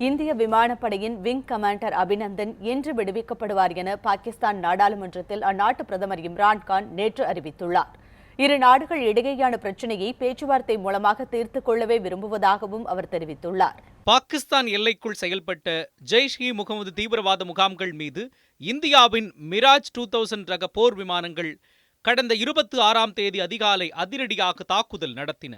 இந்திய விமானப்படையின் wing commander Abhinandan என்று விடுவிக்கப்படுவார் என பாகிஸ்தான் நாடாளுமன்றத்தில் அந்நாட்டு பிரதமர் இம்ரான்கான் நேற்று அறிவித்துள்ளார். இரு நாடுகள் இடையேயான பிரச்சினையை பேச்சுவார்த்தை மூலமாக தீர்த்துக் கொள்ளவே விரும்புவதாகவும் அவர் தெரிவித்துள்ளார். பாகிஸ்தான் எல்லைக்குள் செயல்பட்ட ஜெய்ஷ் இ முகமது தீவிரவாத முகாம்கள் மீது இந்தியாவின் மிராஜ் டூ தௌசண்ட் ரக போர் விமானங்கள் கடந்த இருபத்தி ஆறாம் தேதி அதிகாலை அதிரடியாக தாக்குதல் நடத்தின.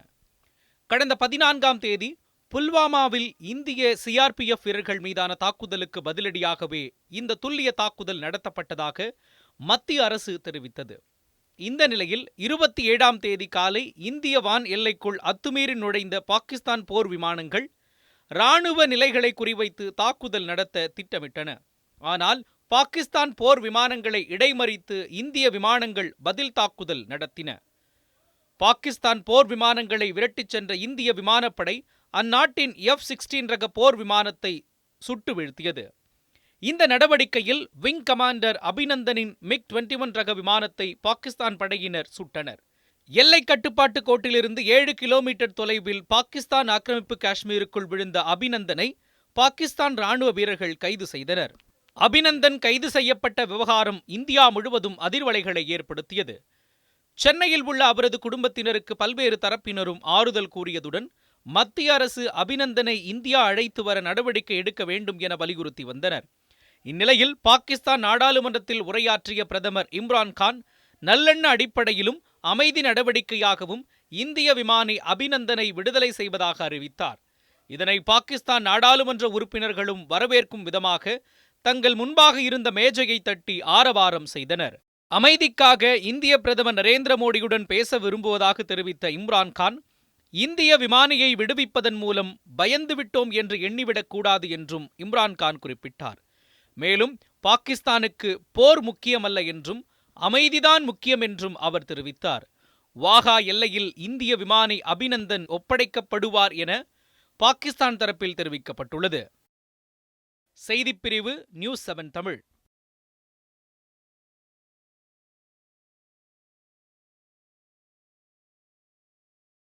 கடந்த பதினான்காம் தேதி புல்வாமாவில் இந்திய சிஆர்பிஎஃப் வீரர்கள் மீதான தாக்குதலுக்கு பதிலடியாகவே இந்த துல்லிய தாக்குதல் நடத்தப்பட்டதாக மத்திய அரசு தெரிவித்தது. இந்த நிலையில் இருபத்தி ஏழாம் தேதி காலை இந்திய வான் எல்லைக்குள் அத்துமீறி நுழைந்த பாகிஸ்தான் போர் விமானங்கள் ராணுவ நிலைகளை குறிவைத்து தாக்குதல் நடத்த திட்டமிட்டன. ஆனால் பாகிஸ்தான் போர் விமானங்களை இடைமறித்து இந்திய விமானங்கள் பதில் தாக்குதல் நடத்தின. பாகிஸ்தான் போர் விமானங்களை விரட்டிச் சென்ற இந்திய விமானப்படை அந்நாட்டின் எஃப் சிக்ஸ்டீன் ரக போர் விமானத்தை சுட்டு வீழ்த்தியது. இந்த நடவடிக்கையில் விங் கமாண்டர் அபிநந்தனின் மிக் டுவெண்ட்டி ஒன் ரக விமானத்தை பாகிஸ்தான் படையினர் சுட்டனர். எல்லை கட்டுப்பாட்டு கோட்டிலிருந்து ஏழு கிலோமீட்டர் தொலைவில் பாகிஸ்தான் ஆக்கிரமிப்பு காஷ்மீருக்குள் விழுந்த அபிநந்தனை பாகிஸ்தான் ராணுவ வீரர்கள் கைது செய்தனர். அபிநந்தன் கைது செய்யப்பட்ட விவகாரம் இந்தியா முழுவதும் அதிர்வலைகளை ஏற்படுத்தியது. சென்னையில் உள்ள அவரது குடும்பத்தினருக்கு பல்வேறு தரப்பினரும் ஆறுதல் கூறியதுடன் மத்திய அரசு அபிநந்தனை இந்தியா அழைத்து வர நடவடிக்கை எடுக்க வேண்டும் என வலியுறுத்தி வந்தனர். இந்நிலையில் பாகிஸ்தான் நாடாளுமன்றத்தில் உரையாற்றிய பிரதமர் இம்ரான் கான் நல்லெண்ண அடிப்படையிலும் அமைதி நடவடிக்கையாகவும் இந்திய விமானி அபிநந்தனை விடுதலை செய்வதாக அறிவித்தார். இதனை பாகிஸ்தான் நாடாளுமன்ற உறுப்பினர்களும் வரவேற்கும் விதமாக தங்கள் முன்பாக இருந்த மேஜையை தட்டி ஆரவாரம் செய்தனர். அமைதிக்காக இந்திய பிரதமர் நரேந்திர மோடியுடன் பேச விரும்புவதாக தெரிவித்த இம்ரான் கான் இந்திய விமானியை விடுவிப்பதன் மூலம் பயந்துவிட்டோம் என்று எண்ணிவிடக் கூடாது என்றும் இம்ரான்கான் குறிப்பிட்டார். மேலும் பாகிஸ்தானுக்கு போர் முக்கியமல்ல என்றும் அமைதிதான் முக்கியம் என்றும் அவர் தெரிவித்தார். வாகா எல்லையில் இந்திய விமானி அபிநந்தன் ஒப்படைக்கப்படுவார் என பாகிஸ்தான் தரப்பில் தெரிவிக்கப்பட்டுள்ளது. செய்திப்பிரிவு நியூஸ் செவன் தமிழ்.